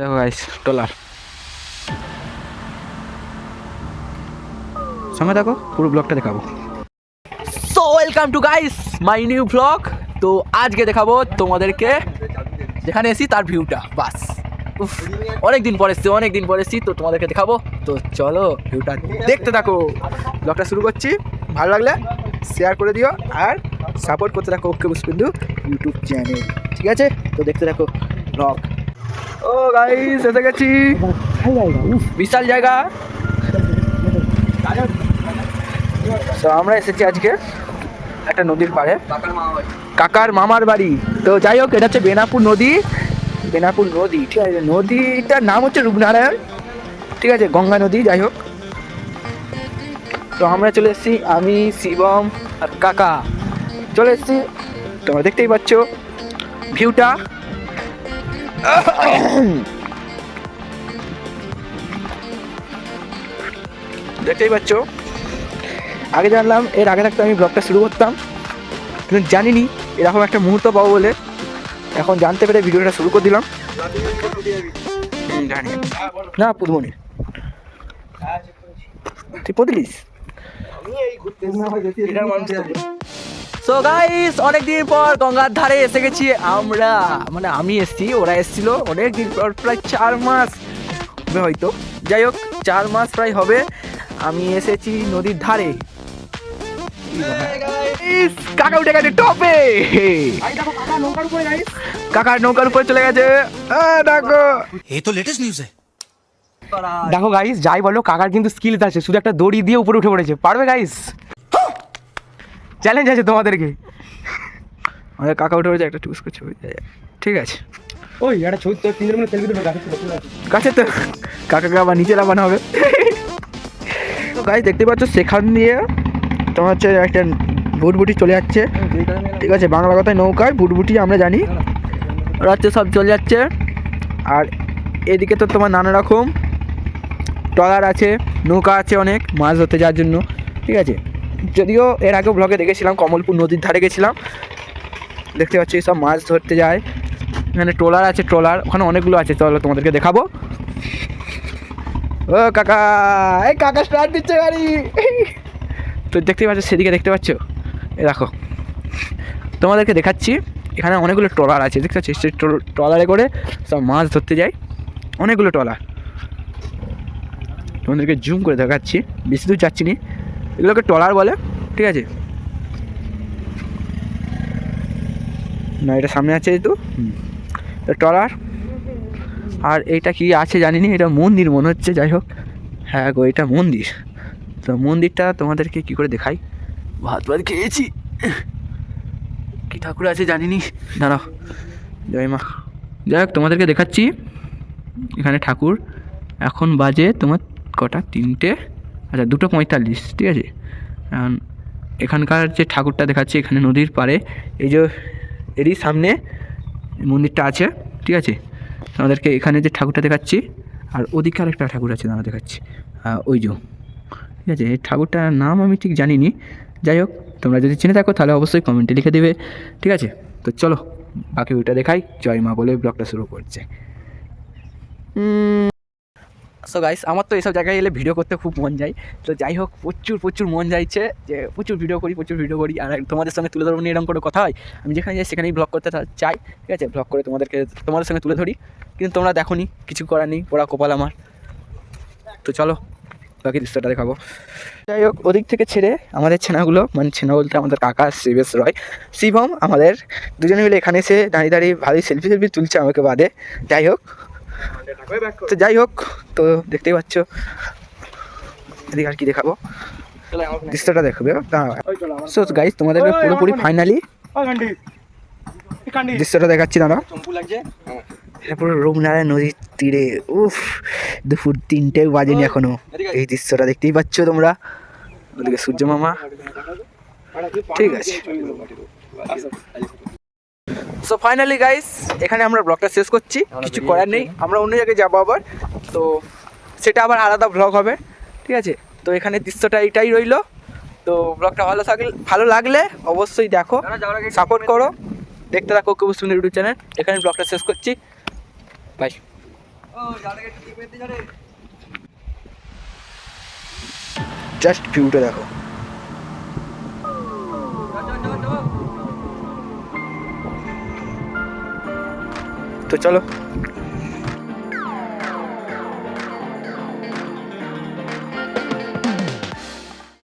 দেখো গাইস টলার সঙ্গে দেখো পুরো ব্লগটা দেখাবো। So welcome to guys my new vlog তো আজকে দেখাবো তোমাদেরকে, যেখানে এসি তার ভিউটা বাস। অনেক দিন পরে এসছি অনেক দিন পরে এসছি, তো তোমাদেরকে দেখাবো। তো চলো ভিউটা দেখতে থাকো। ব্লগটা শুরু করছি, ভালো লাগলে শেয়ার করে দিও আর সাপোর্ট করতে থাকো, ওকে বুসপিন্দু ইউটিউব চ্যানেল ঠিক আছে? তো দেখতে থাকো ব্লগ ও গাইস এসে গেছি। বিশাল জায়গা। তো আমরা এসেছি আজকে একটা নদীর পাড়ে। কাকার মামার বাড়ি। তো যাই হোক, এটা হচ্ছে বেনাপুর নদী। বেনাপুর নদী, ঠিক আছে। নদীটার নাম হচ্ছে রূপনারায়ণ। ঠিক আছে, গঙ্গা নদী, যাই হোক। তো আমরা চলে এসেছি, আমি, শিবম আর কাকা। চলে এসেছি, তোমরা দেখতেই পাচ্ছ, ভিউটা। দেখতেই পাচ্ছ? আগে জানলাম এর আগে থাকতে আমি ব্লগটা শুরু করতাম কিন্তু জানিনি এরকম একটা মুহূর্ত পাবো বলে। এখন জানতে পেরে ভিডিওটা শুরু করে দিলাম। জানি না পুদমণি তুই পদিলিস সো গাইস অনেকদিন পর গঙ্গার ধারে এসে গেছি আমরা। মানে আমি এসছি ওরা এসছিল অনেকদিন পর প্রায় চার মাস হবে হয়তো। যাই হোক চার মাস প্রায় হবে। আমি এসেছি নদীর ধারে। কাকা উঠে গেছে টপে। কাকার নৌকার উপরে চলে গেছে। দেখো। এই তো লেটেস্ট নিউজ দেখো গাইস যাই বলো কাকার কিন্তু স্কিল আছে। শুধু একটা দড়ি দিয়ে উপরে উঠে পড়েছে। পারবে গাইস চ্যালেঞ্জ আছে তোমাদেরকে। আমাদের কাকা উঠে পড়েছে একটা টুস করছে। ওই ঠিক আছে। ওই একটা ছবি তো তিনজন মিলে সেলফি কাছে তো কাকাকে আবার নিচে নামানো হবে। তো গাছ দেখতে পাচ্ছ সেখান দিয়ে তোমার হচ্ছে একটা ভুটভুটি চলে যাচ্ছে। ঠিক আছে বাংলা কথায় নৌকায় বুটবুটি আমরা জানি। ওরা হচ্ছে সব চলে যাচ্ছে। আর এদিকে তো তোমার নানা রকম ট্রলার আছে নৌকা আছে অনেক মাছ ধরতে যাওয়ার জন্য। ঠিক আছে যদিও এর আগেও ব্লগে দেখেছিলাম, কমলপুর নদীর ধারে গেছিলাম। দেখতে পাচ্ছি সব মাছ ধরতে যায়। এখানে ট্রলার আছে, ট্রলার। ওখানে অনেকগুলো আছে, চলো তোমাদেরকে দেখাবো। ও কাকা, এই কাকা স্টার্ট দিচ্ছে গাড়ি। তো দেখতে পাচ্ছ, সেদিকে দেখতে পাচ্ছ? এ দেখো। তোমাদেরকে দেখাচ্ছি, এখানে অনেকগুলো ট্রলার আছে, দেখতে পাচ্ছি? সেই ট্রলারে করে সব মাছ ধরতে যায়। অনেকগুলো ট্রলার। তোমাদেরকে জুম করে দেখাচ্ছি। বেশি দূর যাচ্ছি নি। এগুলোকে ট্রলার বলে ঠিক আছে? না এটা সামনে আছে যেহেতু। ট্রলার। আর এইটা কি আছে জানি না এটা মন্দির মনে হচ্ছে যাই হোক। হ্যাঁ গো এটা মন্দির। তো মন্দিরটা তোমাদেরকে কি করে দেখাই? ভাত ভাত খেয়েছি। কি ঠাকুর আছে জানিনি। দাঁড়াও। জয় মা। যাই হোক তোমাদেরকে দেখাচ্ছি। এখানে ঠাকুর। এখন বাজে তোমার কটা? তিনটে। আচ্ছা দুটো পঁয়তাল্লিশ, ঠিক আছে? এখন এখানকার যে ঠাকুরটা দেখাচ্ছি, এখানে নদীর পাড়ে, এই যে এরই সামনে মন্দিরটা আছে, ঠিক আছে? আমাদেরকে এখানে যে ঠাকুরটা দেখাচ্ছি, আর ওদিকে আরেকটা ঠাকুর আছে দাঁড়া দেখাচ্ছি ওই যে, ঠিক আছে? এই ঠাকুরটার নাম আমি ঠিক জানিনি। যাই হোক, তোমরা যদি চিনে থাকো, তাহলে অবশ্যই কমেন্টে লিখে দেবে, ঠিক আছে? তো চলো, বাকি ওইটা দেখাই, জয় মা বলে ব্লগটা শুরু করছে। সো গাইস আমার তো এইসব জায়গায় এলে ভিডিও করতে খুব মন যায়। তো যাই হোক, প্রচুর প্রচুর মন যাইছে যে প্রচুর ভিডিও করি, প্রচুর ভিডিও করি। আর তোমাদের সঙ্গে তুলে ধরবো এরকম করে কথা হয়? আমি যেখানে যাই, সেখানেই ব্লগ করতে চাই, ঠিক আছে? ব্লগ করে তোমাদেরকে, তোমাদের সঙ্গে তুলে ধরি। কিন্তু তোমরা দেখো নি কিছু করার নেই ওরা কপাল আমার। তো চলো, বাকি দৃশ্যটা দেখাবো। যাই হোক, ওদিক থেকে ছেড়ে আমাদের ছেনাগুলো মানে ছেনা বলতে আমাদের কাকা শিবেশ রয়, শিবম, আমাদের দুজনে মিলে এখানে এসে দাঁড়িয়ে দাঁড়িয়ে ভালোই সেলফি সেলফি তুলছে আমাকে বাদে। যাই হোক তো যাই হোক তো দেখতেই পাচ্ছ। এদিকে আর কি দেখাবো। দৃশ্যটা দেখবে সো গাইজ তোমাদেরকে পুরোপুরি ফাইনালি দৃশ্যটা দেখাচ্ছি দাঁড়া পুরো রূপনারায়ণ নদীর তীরে। উফ দুপুর তিনটে বাজেনি এখনও। এই দৃশ্যটা দেখতেই পাচ্ছ তোমরা। ওদিকে সূর্য মামা। ঠিক আছে। সো ফাইনালি গাইস এখানে আমরা ব্লগটা শেষ করছি। কিছু করার নেই। আমরা অন্য জায়গায় যাব আবার। তো সেটা আবার আলাদা ব্লগ হবে। ঠিক আছে? তো এখানে দৃশ্যটা এটাই রইল। তো ব্লগটা ভালো থাকলে ভালো লাগলে অবশ্যই দেখো। সাপোর্ট করো। দেখতে থাকো সুন্দর ইউটিউব চ্যানেল এখানে ব্লগটা শেষ করছি। বাই জাস্ট ভিউটা দেখো। তো চলো।